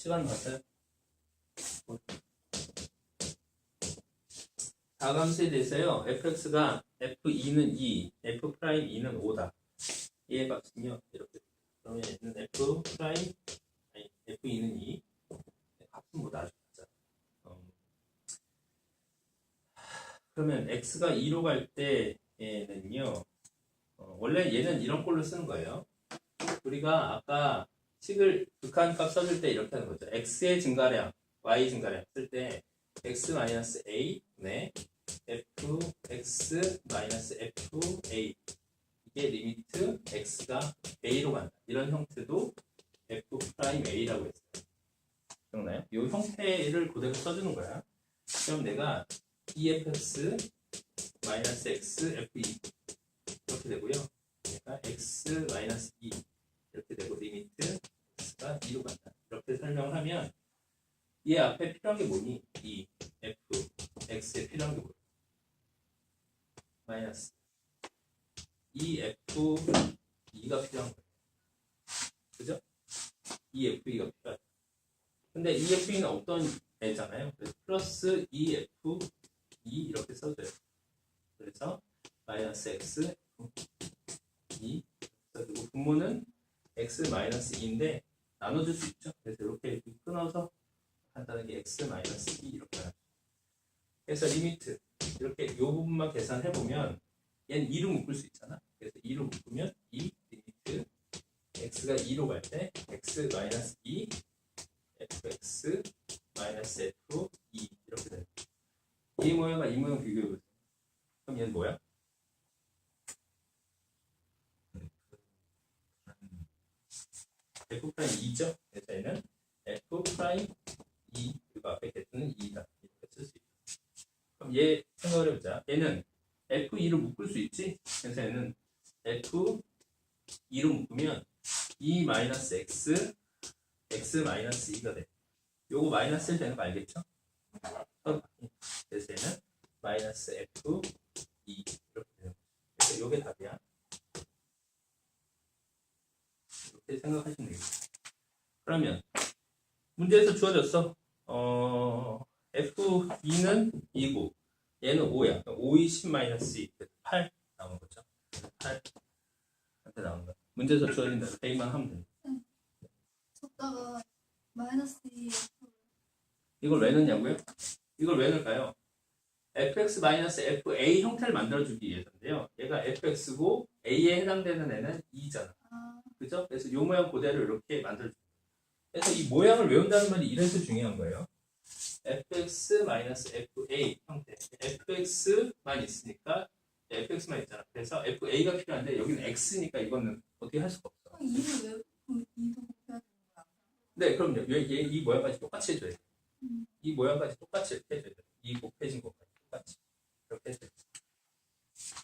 시간? 다감수에 대해서요. fx가 f2는 2, f 프라임 2는 5다. 얘의 값은요. 이렇게. 그러면 얘는 f 프라임 아니 f2는 2. 값은 뭐 나중에 하자. 어. 그러면 x가 2로 갈 때에는요. 어, 원래 얘는 이런 꼴로 쓰는 거예요. 우리가 아까 식을 극한 값 써줄 때 이렇게 하는 거죠. x의 증가량, y 증가량 쓸 때 x a 네 f x f a 이게 리미트 x가 a로 간다. 이런 형태도 f 프라임 a라고 했어요. 기억나요? 이 형태를 그대로 써주는 거야. 그럼 내가 efx 마이너스 x f e 이렇게 되고요. 얘가 x 마이너스 2 설명을 하면 얘 앞에 필요한 게 뭐니? 2 f x에 필요한 게 뭐야? 마이너스 2 f 2가 필요한 거예요. 그죠? 2 f 2가 필요하죠. 근데 2 f 2는 없던 애잖아요. 그래서 플러스 2 f 2 이렇게 써줘요. 그래서 마이너스 x 2 그리고 분모는 x 마이너스 2인데 나눠줄 수 있죠. 그래서 이렇게 끊어서 간단하게 x 마이너스 2 이렇게 하죠. 그래서 리미트 이렇게 이 부분만 계산해 보면 얘는 2로 묶을 수 있잖아. 그래서 2로 묶으면 2 리미트 x가 2로 갈 때 x 마이너스 2 fx 마이너스 f 2 이렇게 되는 이 모양과 이 모양 비교해 보세요. 그럼 얘는 뭐야? F 프라임 2죠? 그래서 얘는 f 프라임 2 그리고 앞에 개수는 2다 이렇게 쓸 수 있죠. 그럼 얘 생각을 해보자. 얘는 f2로 묶을 수 있지? 그래서 얘는 f2로 묶으면 2 마이너스 x x 마이너스 2가 돼. 요거 마이너스 1 되는 거 알겠죠? 그래서 얘는 마이너스 f 2 이렇게 되는 거죠. 그래서 요게 답이야. 이렇게 생각하시면 되겠죠. 그러면 문제에서 주어졌어. 어, f2는 2고 얘는 5야. 5이 10 마이너스 2. 8 나온 거죠. 8 한테 나온 거. 문제에서 주어진 대로 대입만 하면 돼. 적다가 마이너스 2 이걸 왜 넣냐고요? 이걸 왜 넣을까요? fx-fa 형태를 만들어주기 위해서인데요. 얘가 fx고 a에 해당되는 애는 2잖아. 아, 그죠? 그래서 이 모양 그대로 이렇게 만들어줍니다. 그래서 이 모양을 외운다는 말이 이래서 중요한 거예요. fx-fa 형태. fx만 있으니까 fx만 있잖아. 그래서 fa가 필요한데 여기는 x니까 이거는 어떻게 할 수가 없어. 2를 왜, 그 2도 곱해야 되는 거야? 네, 그럼요. 얘, 얘, 이 모양까지 똑같이 해줘야 돼. 음. 이 모양까지 똑같이 해줘야 돼. 이 곱해진 것